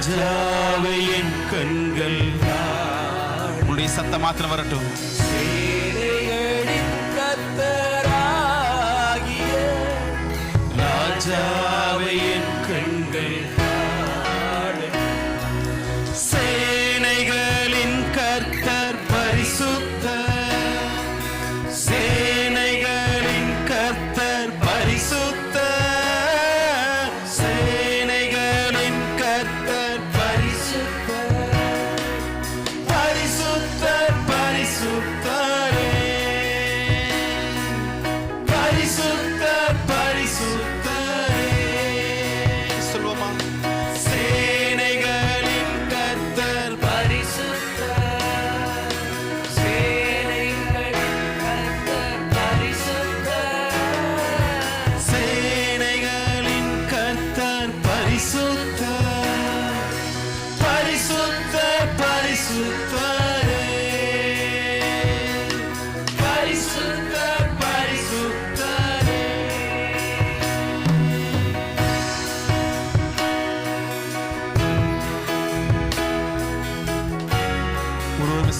ராஜாவை என் கண்கள் உங்களுடைய சத்தம் மாத்திரம் வரட்டும். சேனைகளின்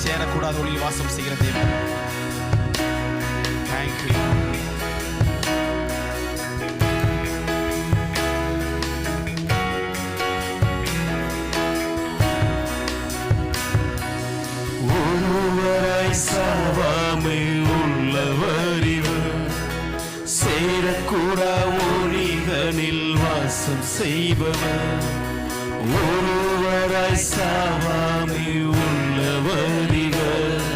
சேரக்கூடாத ஒளியில் வாசம் செய்கிற தேவன். தேங்க்யூ கூடா ஒளிதனில் வாசம் செய்பவர் ஒருவராய் சாவாமி உள்ளவரிவர்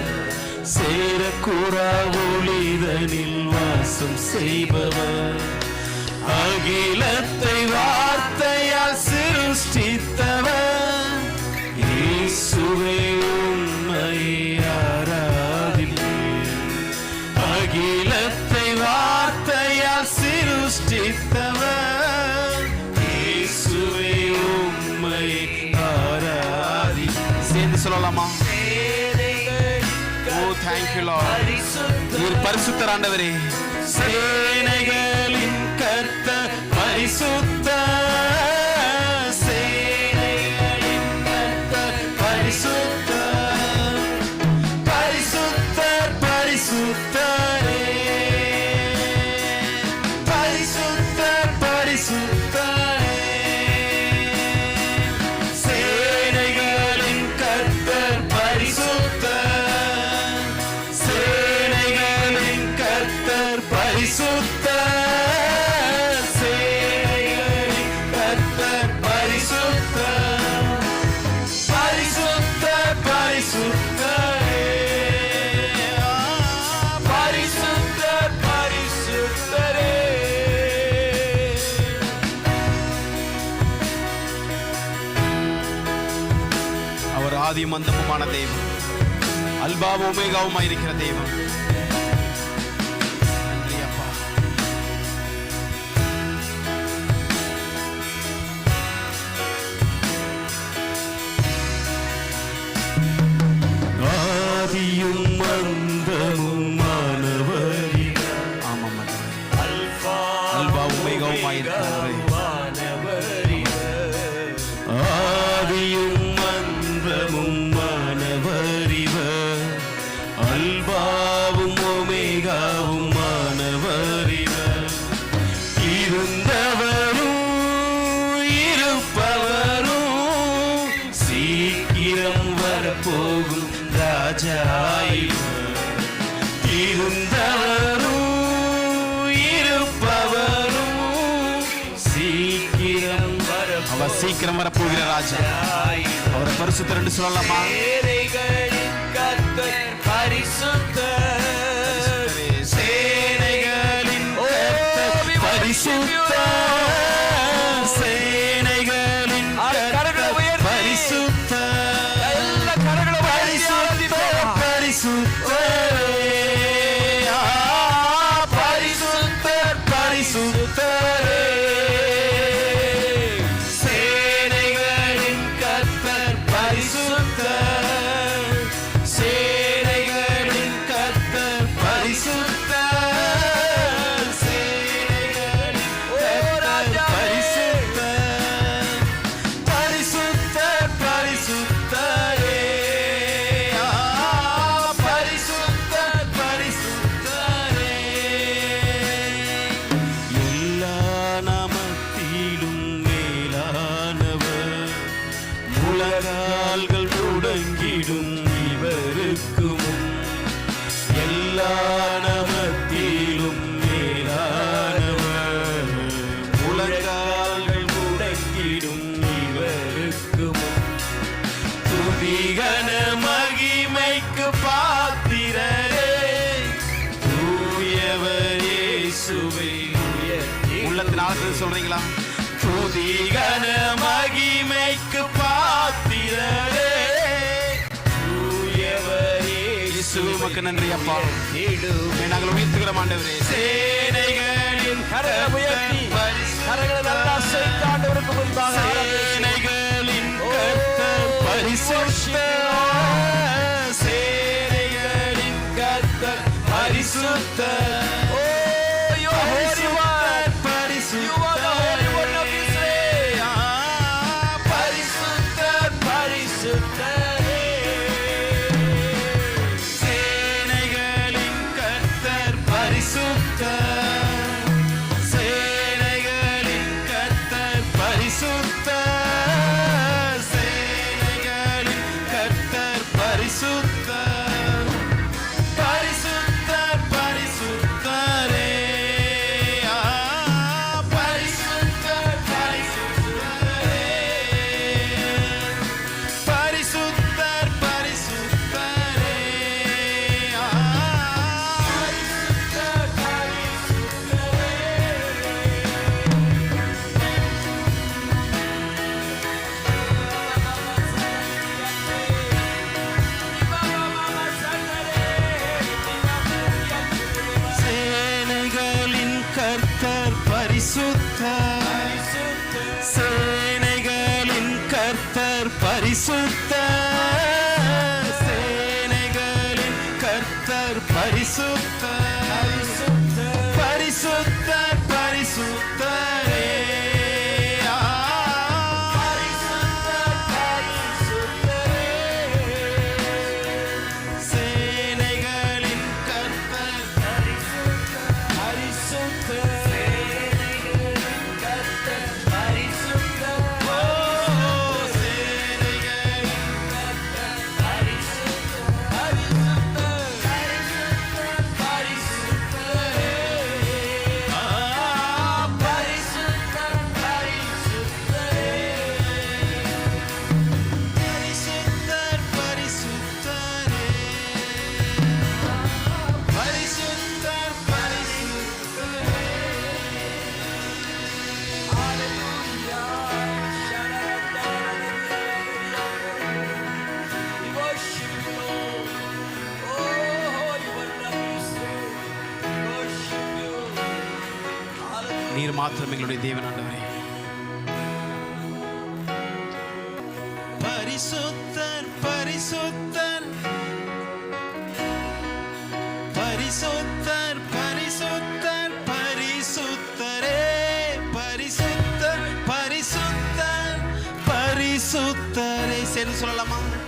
சேரக்கூடா ஒளிதனில் வாசம் செய்பவர் அகிலத்தை வார்த்தையால் தேங்க்யூ லார்ட் நீர் பரிசுத்தர் ஆண்டவரே. சேனைகளின் கர்த்த பரிசுத்த ஆதியும் அந்தமுமான தெய்வம். அல்பாவும் ஒமேகாவுமாய் இருக்கிற தெய்வம். ஆதியும் அந்தமும் மாணவரின் ஆமாம். அல்பா ஒமேகாவுமாய் இருக்கிறவரே. வரப்போகும் ராஜாயிவர் இருந்தவரும் இருப்பவரும் சீக்கிரம் வரப்போகும் அவர் சீக்கிரம் வரப்போகிற ராஜா. அவரை பரிசுத்தர் என்று சொல்லலாமா? சேனைகளின் சொல்றீங்களா? புதிகன மகிமைக்கு பாத்திரரே சுமக்கு நன்றி அப்பா. நாங்கள் உயர்த்துகிறோம் ஆண்டவரே. சேனைகளின் கரமுயர்த்தி கரங்களை சேனைகளின் கர்த்தர் பரிசுத்த பரிசுத்த நீர் மாத்திரம் எங்களுடைய தேவன் ஆண்டவரே. பரிசுத்தர் பரிசுத்தர். பரிசுத்தர் பரிசுத்தர் பரிசுத்தரே. பரிசுத்தர் பரிசுத்தர் பரிசுத்தரே. சரி சொல்லலாமா?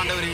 ஆண்டவரே.